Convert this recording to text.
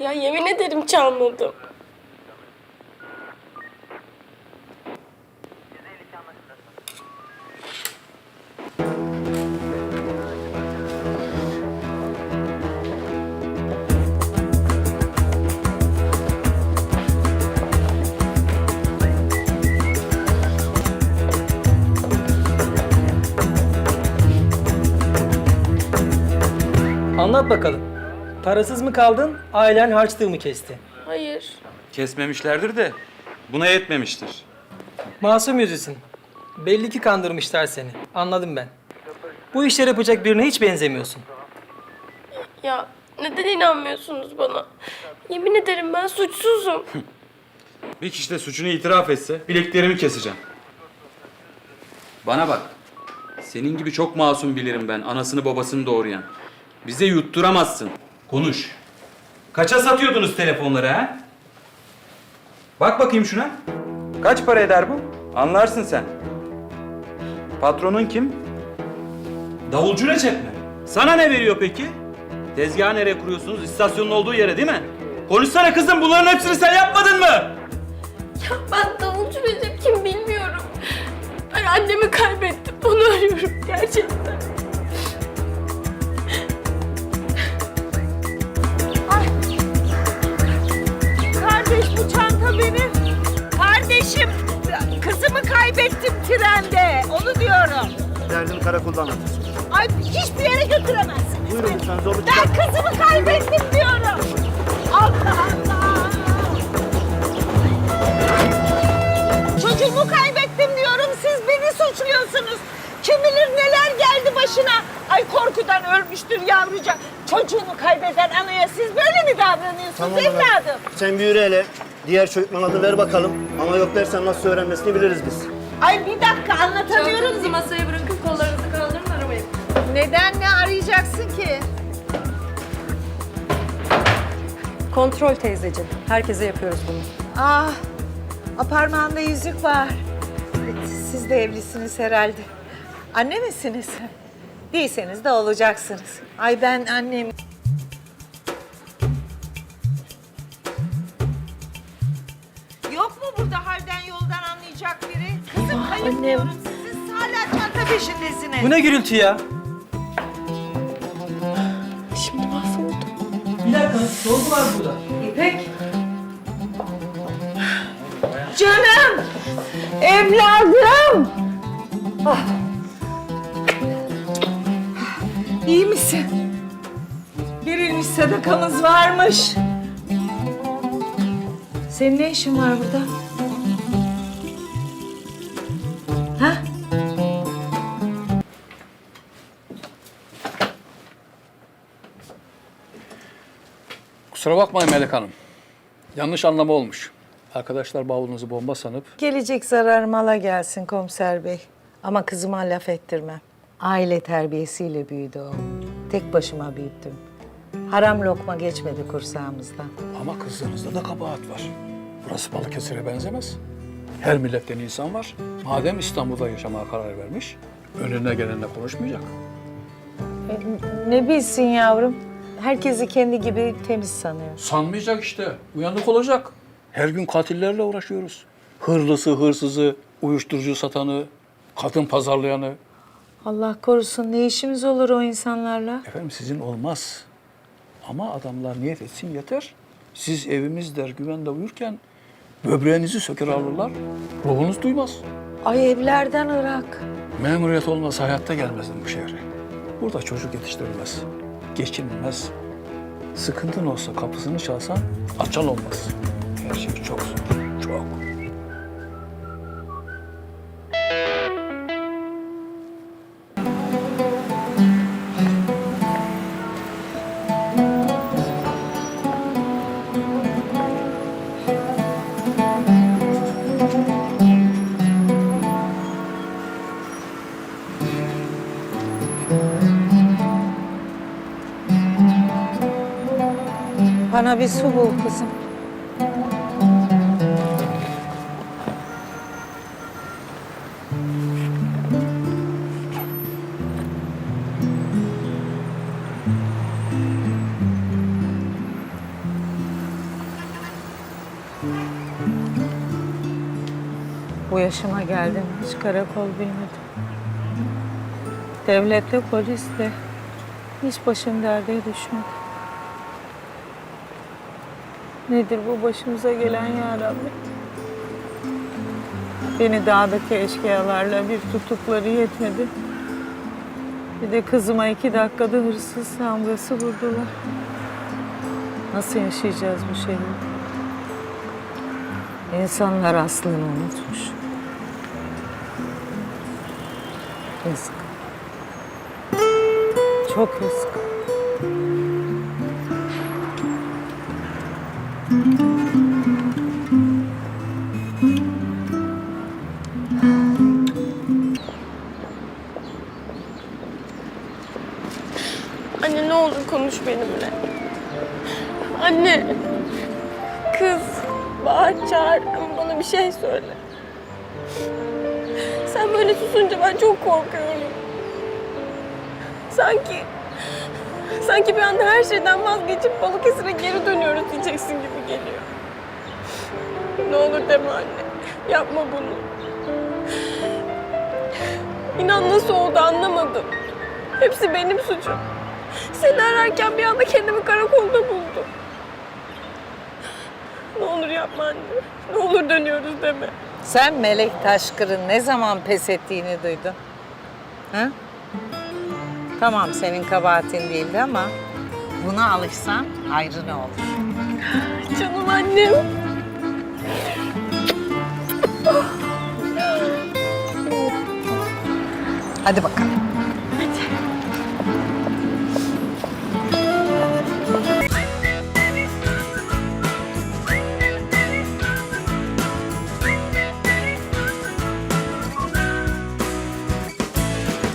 Ya yemin ederim çalmadım. Anlat bakalım. Parasız mı kaldın, ailen harçlığı mı kesti? Hayır. Kesmemişlerdir de buna yetmemiştir. Masum yüzüsün. Belli ki kandırmışlar seni. Anladım ben. Bu işleri yapacak birine hiç benzemiyorsun. Ya neden inanmıyorsunuz bana? Yemin ederim ben suçsuzum. Bir kişi de suçunu itiraf etse bileklerimi keseceğim. Bana bak. Senin gibi çok masum bilirim ben anasını babasını doğrayan. Bize yutturamazsın. Konuş. Kaça satıyordunuz telefonları ha? Bak bakayım şuna. Kaç para eder bu? Anlarsın sen. Patronun kim? Davulcu Recep mi? Sana ne veriyor peki? Tezgahı nereye kuruyorsunuz? İstasyonun olduğu yere değil mi? Konuşsana kızım bunların hepsini sen yapmadın mı? Ya ben davulcu Recep kim bilmiyorum. Ben annemi kaybettim. Onu arıyorum gerçekten. Derdini karakolda anlat. Ay hiçbir yere götüremezsiniz. Buyurun beni. lütfen zorluk Ben kızımı kaybettim diyorum. Allah Allah. Çocuğumu kaybettim diyorum. Siz beni suçluyorsunuz. Kim bilir neler geldi başına. Ay korkudan ölmüştür yavrucak. Çocuğunu kaybeden anaya siz böyle mi davranıyorsunuz evladım? Sen bir yürü hele. Diğer çocuk adını ver bakalım. Ama yok dersen nasıl öğrenmesini biliriz biz. Ay bir dakika anlatamıyorum. Kontrol teyzeciğim. Herkese yapıyoruz bunu. Ah, a parmağında yüzük var. Siz de evlisiniz herhalde. Anne misiniz? Değilseniz de olacaksınız. Ay ben annem... Yok mu burada halden yoldan anlayacak biri? Kızım kayıp diyorum. Siz hala çanta peşindesiniz. Bu ne gürültü ya? Bir dakika, oldu var burada? İpek. Canım! Evladım! Ah. İyi misin? Verilmiş sadakamız varmış. Senin ne işin var burada? Kusura bakmayın Melek Hanım. Yanlış anlama olmuş. Arkadaşlar bavulunuzu bomba sanıp Gelecek zarar mala gelsin komiser bey. Ama kızıma laf ettirmem. Aile terbiyesiyle büyüdü o. Tek başıma büyüttüm. Haram lokma geçmedi kursağımızdan. ama kızlarınızda da kabahat var. Burası Balıkesir'e benzemez. Her milletten insan var. Madem İstanbul'da yaşamaya karar vermiş, önüne gelenle konuşmayacak. Ne bilsin yavrum? Herkesi kendi gibi temiz sanıyor. Sanmayacak işte. Uyanık olacak. Her gün katillerle uğraşıyoruz. Hırlısı, hırsızı, uyuşturucu satanı, kadın pazarlayanı. Allah korusun ne işimiz olur o insanlarla? Efendim sizin olmaz. Ama adamlar niyet etsin yeter. Siz evimiz der güvende uyurken böbreğinizi söker alırlar. Ruhunuz duymaz. Ay evlerden Irak. Memuriyet olmasa hayatta gelmezdim bu şehre. Burada çocuk yetiştirilmez. Geçinilmez. Sıkıntın olsa kapısını çalsan açan olmaz. Her şey çok zor. Çok. Bana bir su bul kızım. Bu yaşıma geldim. Hiç karakol bilmedim. Devletle, polisle hiç başım derde düşmedi. Nedir bu başımıza gelen ya Rabbi? Beni dağdaki eşkıyalarla bir tutukları yetmedi. Bir de kızıma iki dakikada hırsız damgası vurdular. Nasıl yaşayacağız bu şehirde? İnsanlar aslını unutmuş. Yazık. Çok yazık. Konuş benimle. Anne. Kız. Bağır çağır bana bir şey söyle. Sen böyle susunca ben çok korkuyorum. Sanki... Sanki bir anda her şeyden vazgeçip Balıkesir'e geri dönüyoruz diyeceksin gibi geliyor. Ne olur deme anne. Yapma bunu. İnan nasıl oldu anlamadım. Hepsi benim suçum. Seni ararken bir anda kendimi karakolda buldum. Ne olur yapma anne. Ne olur dönüyoruz deme. Sen Melek Taşkır'ın ne zaman pes ettiğini duydun. Ha? Tamam senin kabahatin değildi ama buna alışsan hayrı ne olur. Canım annem. Hadi bakalım.